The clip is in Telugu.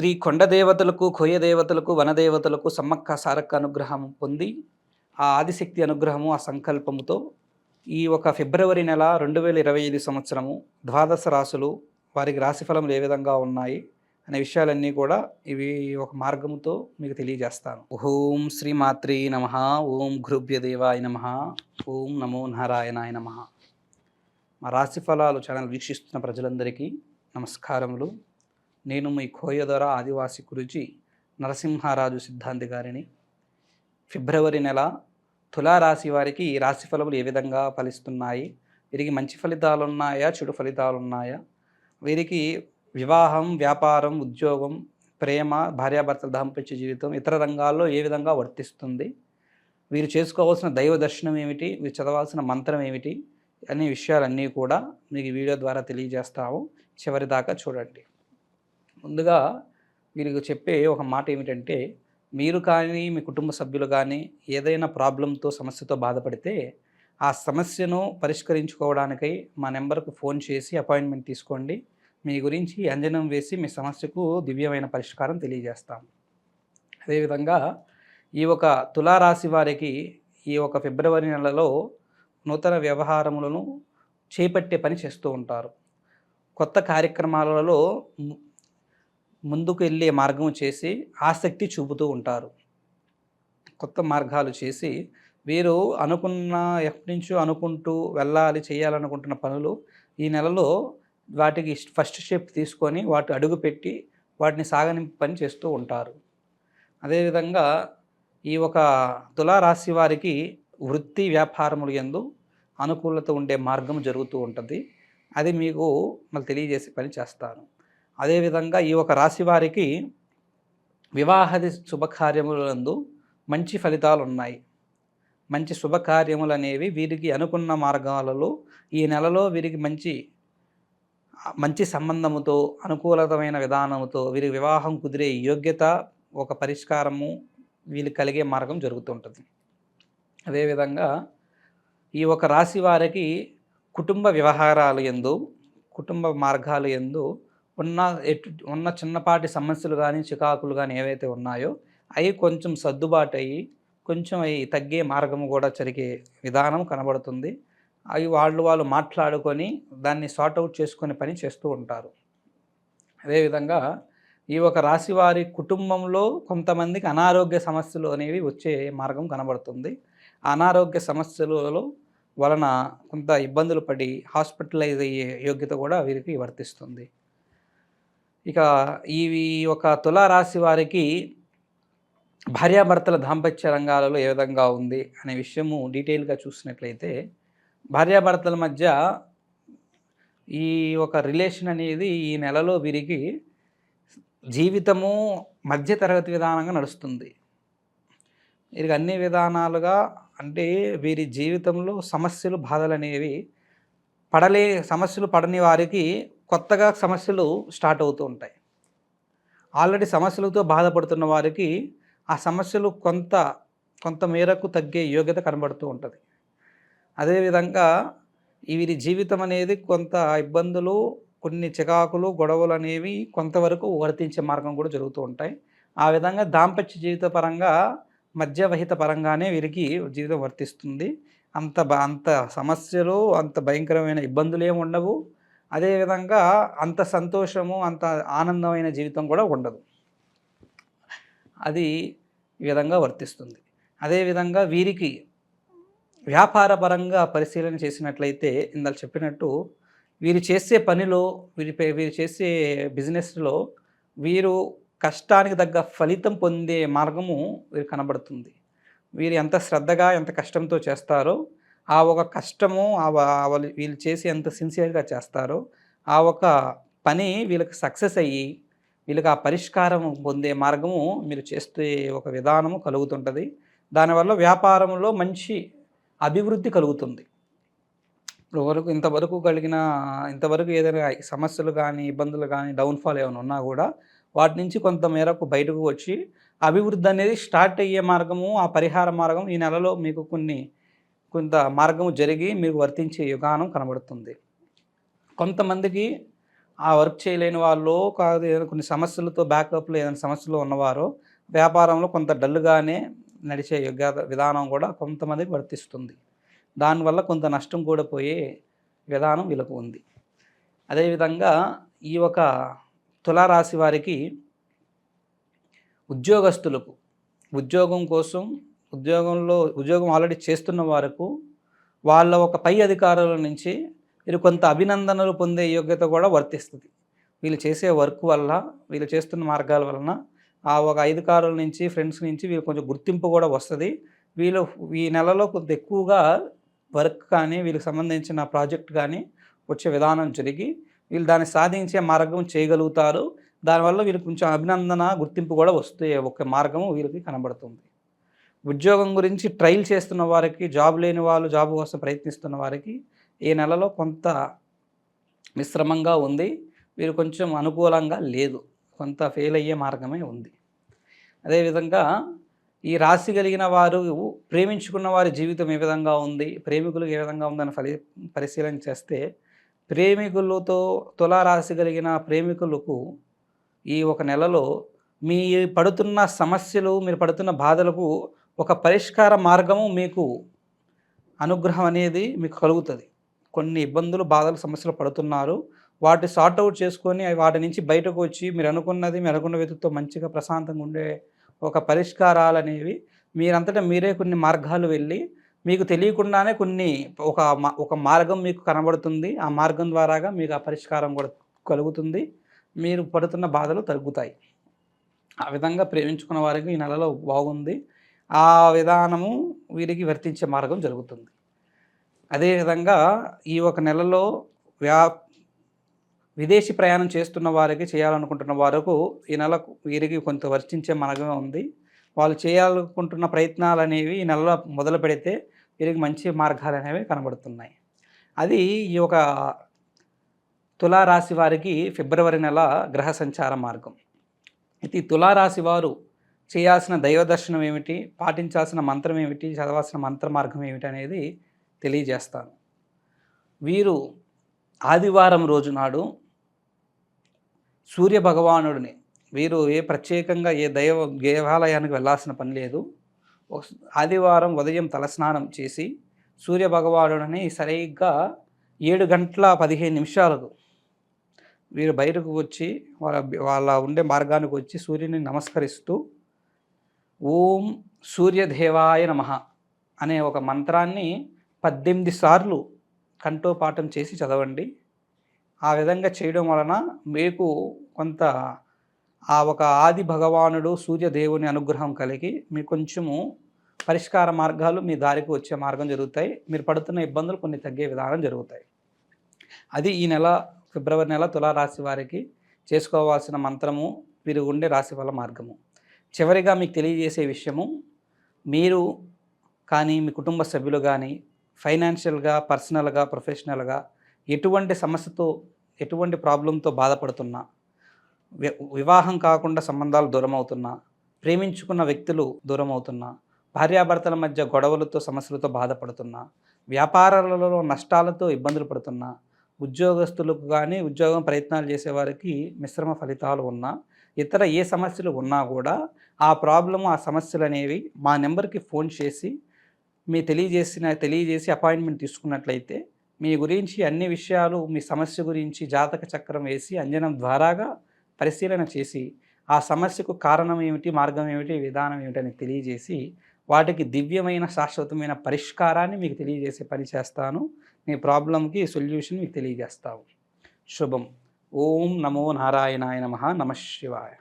శ్రీ కొండ దేవతలకు కోయ దేవతలకు వనదేవతలకు సమ్మక్క సారక్క అనుగ్రహం పొంది ఆ ఆదిశక్తి అనుగ్రహము ఆ సంకల్పముతో ఈ ఒక ఫిబ్రవరి నెల రెండు వేల ఇరవై ఐదు సంవత్సరము ద్వాదశ రాసులు వారికి రాశిఫలములు ఏ విధంగా ఉన్నాయి అనే విషయాలన్నీ కూడా ఇవి ఒక మార్గముతో మీకు తెలియజేస్తాను. ఓం శ్రీ మాత్రి నమ. ఓం గృభ్య దేవాయ నమ. ఓం నమో నారాయణాయ నమ. మా రాశిఫలాలు ఛానల్ వీక్షిస్తున్న ప్రజలందరికీ నమస్కారములు. నేను మీ కోయదొర ఆదివాసి గురుజీ నరసింహారాజు సిద్ధాంతి గారిని. ఫిబ్రవరి నెల తులారాశి వారికి ఈ రాశి ఫలములు ఏ విధంగా ఫలిస్తున్నాయి? వీరికి మంచి ఫలితాలు ఉన్నాయా చెడు ఫలితాలు ఉన్నాయా వీరికి వివాహం వ్యాపారం ఉద్యోగం ప్రేమ భార్యాభర్తల దాంపత్య జీవితం ఇతర రంగాల్లో ఏ విధంగా వర్తిస్తుంది? వీరు చేసుకోవాల్సిన దైవ దర్శనం ఏమిటి? వీరు చదవాల్సిన మంత్రం ఏమిటి? అనే విషయాలన్నీ కూడా మీకు వీడియో ద్వారా తెలియజేస్తాము. చివరి దాకా చూడండి. ముందుగా మీరు చెప్పే ఒక మాట ఏమిటంటే మీరు కానీ మీ కుటుంబ సభ్యులు కానీ ఏదైనా ప్రాబ్లంతో సమస్యతో బాధపడితే ఆ సమస్యను పరిష్కరించుకోవడానికై మా నెంబర్కు ఫోన్ చేసి అపాయింట్మెంట్ తీసుకోండి. మీ గురించి అంజనం వేసి మీ సమస్యకు దివ్యమైన పరిష్కారం తెలియజేస్తాం. అదేవిధంగా ఈ ఒక తులారాశి వారికి ఈ ఒక ఫిబ్రవరి నెలలో నూతన వ్యవహారములను చేపట్టే పని చేస్తూ ఉంటారు. కొత్త కార్యక్రమాలలో ముందుకు వెళ్ళే మార్గం చేసి ఆసక్తి చూపుతూ ఉంటారు. కొత్త మార్గాలు చేసి వీరు అనుకున్న ఎప్పటి నుంచో అనుకుంటూ వెళ్ళాలి చేయాలనుకుంటున్న పనులు ఈ నెలలో వాటికి ఫస్ట్ స్టెప్ తీసుకొని వాటి అడుగు పెట్టి వాటిని సాగనింపు పని చేస్తూ ఉంటారు. అదేవిధంగా ఈ ఒక తులారాశి వారికి వృత్తి వ్యాపారములు ఎందు అనుకూలత ఉండే మార్గం జరుగుతూ ఉంటుంది. అది మీకు మళ్ళీ తెలియజేసే పని చేస్తాను. అదేవిధంగా ఈ ఒక రాశి వారికి వివాహాది శుభకార్యములందు మంచి ఫలితాలు ఉన్నాయి మంచి శుభకార్యములు అనేవి వీరికి అనుకున్న మార్గాలలో ఈ నెలలో వీరికి మంచి మంచి సంబంధముతో అనుకూలతమైన విధానముతో వీరి వివాహం కుదిరే యోగ్యత ఒక పరిష్కారము వీళ్ళు కలిగే మార్గం జరుగుతుంటుంది. అదేవిధంగా ఈ ఒక రాశి వారికి కుటుంబ వ్యవహారాలు ఎందు కుటుంబ మార్గాలు ఎందు ఉన్న ఎటు ఉన్న చిన్నపాటి సమస్యలు కానీ చికాకులు కానీ ఏవైతే ఉన్నాయో అవి కొంచెం సర్దుబాటు అయ్యి కొంచెం అవి తగ్గే మార్గము కూడా జరిగే విధానం కనబడుతుంది. అవి వాళ్ళు వాళ్ళు మాట్లాడుకొని దాన్ని సార్ట్ అవుట్ చేసుకునే పని చేస్తూ ఉంటారు. అదేవిధంగా ఈ ఒక రాశి వారి కుటుంబంలో కొంతమందికి అనారోగ్య సమస్యలు అనేవి వచ్చే మార్గం కనబడుతుంది. అనారోగ్య సమస్యలలో వలన కొంత ఇబ్బందులు పడి హాస్పిటలైజ్ అయ్యే యోగ్యత కూడా వీరికి వర్తిస్తుంది. ఇక ఈ ఒక తులారాశి వారికి భార్యాభర్తల దాంపత్య రంగాలలో ఏ విధంగా ఉంది అనే విషయము డీటెయిల్గా చూసినట్లయితే భార్యాభర్తల మధ్య ఈ ఒక రిలేషన్ అనేది ఈ నెలలో వీరికి జీవితము మధ్య తరగతి విధానంగా నడుస్తుంది. వీరికి అన్ని విధానాలుగా అంటే వీరి జీవితంలో సమస్యలు బాధలు అనేవి పడలే సమస్యలు పడని వారికి కొత్తగా సమస్యలు స్టార్ట్ అవుతూ ఉంటాయి. ఆల్రెడీ సమస్యలతో బాధపడుతున్న వారికి ఆ సమస్యలు కొంత కొంత మేరకు తగ్గే యోగ్యత కనబడుతూ ఉంటుంది. అదేవిధంగా వీరి జీవితం అనేది కొంత ఇబ్బందులు కొన్ని చికాకులు గొడవలు అనేవి కొంతవరకు వర్తించే మార్గం కూడా జరుగుతూ ఉంటాయి. ఆ విధంగా దాంపత్య జీవిత పరంగా మధ్యవహిత పరంగానే వీరికి జీవితం వర్తిస్తుంది. అంత బ అంత సమస్యలు అంత భయంకరమైన ఇబ్బందులు ఏమి ఉండవు. అదేవిధంగా అంత సంతోషము అంత ఆనందమైన జీవితం కూడా ఉండదు. అది ఈ విధంగా వర్తిస్తుంది. అదేవిధంగా వీరికి వ్యాపారపరంగా పరిశీలన చేసినట్లయితే ఇందాక చెప్పినట్టు వీరు చేసే పనిలో వీరి వీరు చేసే బిజినెస్లో వీరు కష్టానికి తగ్గ ఫలితం పొందే మార్గము వీరు కనబడుతుంది. వీరు ఎంత శ్రద్ధగా ఎంత కష్టంతో చేస్తారో ఆ ఒక కష్టము ఆ వాళ్ళు- వీళ్ళు చేసి ఎంత సిన్సియర్గా చేస్తారో ఆ ఒక పని వీళ్ళకి సక్సెస్ అయ్యి వీళ్ళకి ఆ పరిష్కారం పొందే మార్గము మీరు చేస్తే ఒక విధానము కలుగుతుంటుంది. దానివల్ల వ్యాపారంలో మంచి అభివృద్ధి కలుగుతుంది. ఇప్పుడు వరకు ఇంతవరకు కలిగిన ఇంతవరకు ఏదైనా సమస్యలు కానీ ఇబ్బందులు కానీ డౌన్ఫాల్ ఏమైనా ఉన్నా కూడా వాటి నుంచి కొంత మేరకు బయటకు వచ్చి అభివృద్ధి అనేది స్టార్ట్ అయ్యే మార్గము ఆ పరిహార మార్గం ఈ నెలలో మీకు కొన్ని కొంత మార్గము జరిగి మీకు వర్తించే యుగానం కనబడుతుంది. కొంతమందికి ఆ వర్క్ చేయలేని వాళ్ళు కాదు ఏదైనా కొన్ని సమస్యలతో బ్యాకప్లో ఏదైనా సమస్యలు ఉన్నవారు వ్యాపారంలో కొంత డల్గానే నడిచే యుగ విధానం కూడా కొంతమందికి వర్తిస్తుంది. దానివల్ల కొంత నష్టం కూడా పోయే విధానం వీళ్ళకు ఉంది. అదేవిధంగా ఈ ఒక తులారాశి వారికి ఉద్యోగస్తులకు ఉద్యోగం కోసం ఉద్యోగంలో ఉద్యోగం ఆల్రెడీ చేస్తున్న వారకు వాళ్ళ ఒక పై అధికారుల నుంచి వీరు కొంత అభినందనలు పొందే యోగ్యత కూడా వర్తిస్తుంది. వీళ్ళు చేసే వర్క్ వల్ల వీళ్ళు చేస్తున్న మార్గాల వలన ఆ ఒక అధికారుల నుంచి ఫ్రెండ్స్ నుంచి వీళ్ళు కొంచెం గుర్తింపు కూడా వస్తుంది. వీళ్ళు ఈ నెలలో కొంత ఎక్కువగా వర్క్ కానీ వీళ్ళకి సంబంధించిన ప్రాజెక్ట్ కానీ వచ్చే విధానం జరిగి వీళ్ళు దాన్ని సాధించే మార్గం చేయగలుగుతారు. దానివల్ల వీళ్ళకి కొంచెం అభినందన గుర్తింపు కూడా వస్తే ఒక మార్గం వీళ్ళకి కనబడుతుంది. ఉద్యోగం గురించి ట్రైల్ చేస్తున్న వారికి జాబ్ లేని వాళ్ళు జాబ్ కోసం ప్రయత్నిస్తున్న వారికి ఈ నెలలో కొంత మిశ్రమంగా ఉంది. వీరు కొంచెం అనుకూలంగా లేదు. కొంత ఫెయిల్ అయ్యే మార్గమే ఉంది. అదేవిధంగా ఈ రాశి కలిగిన వారు ప్రేమించుకున్న వారి జీవితం ఏ విధంగా ఉంది ప్రేమికులు ఏ విధంగా ఉందని ఫలి పరిశీలన చేస్తే ప్రేమికులతో తులారాశి కలిగిన ప్రేమికులకు ఈ ఒక నెలలో మీ పడుతున్న సమస్యలు మీరు పడుతున్న బాధలకు ఒక పరిష్కార మార్గము మీకు అనుగ్రహం అనేది మీకు కలుగుతుంది. కొన్ని ఇబ్బందులు బాధలు సమస్యలు పడుతున్నారు. వాటి సార్ట్అవుట్ చేసుకొని వాటి నుంచి బయటకు వచ్చి మీరు అనుకున్నది మీరు అనుకున్న వ్యక్తితో మంచిగా ప్రశాంతంగా ఉండే ఒక పరిష్కారాలు అనేవి మీరంతటా మీరే కొన్ని మార్గాలు వెళ్ళి మీకు తెలియకుండానే కొన్ని ఒక ఒక మార్గం మీకు కనబడుతుంది. ఆ మార్గం ద్వారాగా మీకు ఆ పరిష్కారం కూడా కలుగుతుంది. మీరు పడుతున్న బాధలు తగ్గుతాయి. ఆ విధంగా ప్రేమించుకున్న వారికి ఈ నెలలో బాగుంది. ఆ విధానము వీరికి వర్తించే మార్గం జరుగుతుంది. అదేవిధంగా ఈ ఒక నెలలో వ్యా విదేశీ ప్రయాణం చేస్తున్న వారికి చేయాలనుకుంటున్న వారికి ఈ నెల వీరికి కొంత వర్తించే మార్గమే ఉంది. వాళ్ళు చేయాలనుకుంటున్న ప్రయత్నాలు అనేవి ఈ నెలలో మొదలు పెడితే వీరికి మంచి మార్గాలు అనేవి కనబడుతున్నాయి. అది ఈ యొక్క తులారాశి వారికి ఫిబ్రవరి నెల గ్రహ సంచార మార్గం. ఇది తులారాశి వారు చేయాల్సిన దైవ దర్శనం ఏమిటి? పాటించాల్సిన మంత్రం ఏమిటి? చదవాల్సిన మంత్ర మార్గం ఏమిటి అనేది తెలియజేస్తాను. వీరు ఆదివారం రోజు నాడు సూర్య భగవానుడిని వీరు ఏ ప్రత్యేకంగా ఏ దైవ దేవాలయానికి వెళ్ళాల్సిన పని లేదు. ఆదివారం ఉదయం తలస్నానం చేసి సూర్య భగవానుడిని సరిగ్గా ఏడు గంటల పదిహేను నిమిషాలకు వీరు బయటకు వచ్చి వాళ్ళ వాళ్ళ ఉండే మార్గానికి వచ్చి సూర్యుని నమస్కరిస్తూ ఓం సూర్యదేవాయ నమ అనే ఒక మంత్రాన్ని పద్దెనిమిది సార్లు కంఠోపాఠం చేసి చదవండి. ఆ విధంగా చేయడం వలన మీకు కొంత ఆ ఒక ఆది భగవానుడు సూర్యదేవుని అనుగ్రహం కలిగి మీ కొంచెము పరిష్కార మార్గాలు మీ దారికి వచ్చే మార్గం జరుగుతాయి. మీరు పడుతున్న ఇబ్బందులు కొన్ని తగ్గే విధానం జరుగుతాయి. అది ఈ నెల ఫిబ్రవరి నెల తులారాశి వారికి చేసుకోవాల్సిన మంత్రము మీరు ఉండే రాశి వల్ల మార్గము. చివరిగా మీకు తెలియజేసే విషయము మీరు కానీ మీ కుటుంబ సభ్యులు కానీ ఫైనాన్షియల్గా పర్సనల్గా ప్రొఫెషనల్గా ఎటువంటి సమస్యతో ఎటువంటి ప్రాబ్లంతో బాధపడుతున్నా వివాహం కాకుండా సంబంధాలు దూరం అవుతున్నా ప్రేమించుకున్న వ్యక్తులు దూరం అవుతున్నా భార్యాభర్తల మధ్య గొడవలతో సమస్యలతో బాధపడుతున్నా వ్యాపారాలలో నష్టాలతో ఇబ్బందులు పడుతున్నా ఉద్యోగస్తులకు కానీ ఉద్యోగం ప్రయత్నాలు చేసేవారికి మిశ్రమ ఫలితాలు ఉన్నా ఇతర ఏ సమస్యలు ఉన్నా కూడా ఆ ప్రాబ్లము ఆ సమస్యలు అనేవి మా నెంబర్కి ఫోన్ చేసి మీ తెలియజేసిన తెలియజేసి అపాయింట్మెంట్ తీసుకున్నట్లయితే మీ గురించి అన్ని విషయాలు మీ సమస్య గురించి జాతక చక్రం వేసి అంజనం ద్వారాగా పరిశీలన చేసి ఆ సమస్యకు కారణం ఏమిటి మార్గం ఏమిటి విధానం ఏమిటి తెలియజేసి వాటికి దివ్యమైన శాశ్వతమైన పరిష్కారాన్ని మీకు తెలియజేసే పని చేస్తాను. మీ ప్రాబ్లంకి సొల్యూషన్ మీకు తెలియజేస్తావు శుభం. ఓం నమో నారాయణాయ నమ. నమ శివాయ.